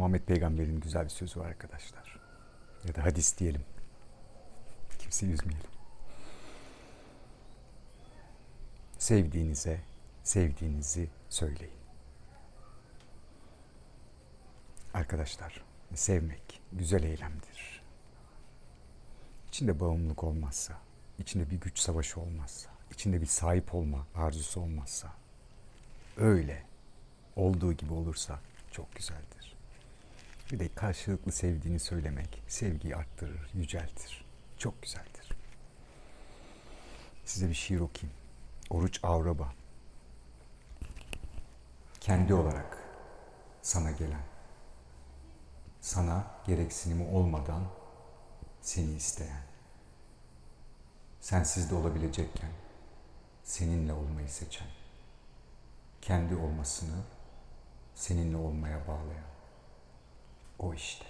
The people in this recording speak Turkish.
Muhammed Peygamber'in güzel bir sözü var arkadaşlar. Ya da hadis diyelim. Kimseyi üzmeyelim. Sevdiğinize sevdiğinizi söyleyin. Arkadaşlar, sevmek güzel eylemdir. İçinde bağımlılık olmazsa, içinde bir güç savaşı olmazsa, içinde bir sahip olma arzusu olmazsa, öyle olduğu gibi olursa çok güzeldir. Bir de karşılıklı sevdiğini söylemek sevgiyi arttırır, yüceltir. Çok güzeldir. Size bir şiir okuyayım. Oruç Avraba. Kendi olarak sana gelen, sana gereksinimi olmadan seni isteyen, sensiz de olabilecekken seninle olmayı seçen, kendi olmasını seninle olmaya bağlayan Ось.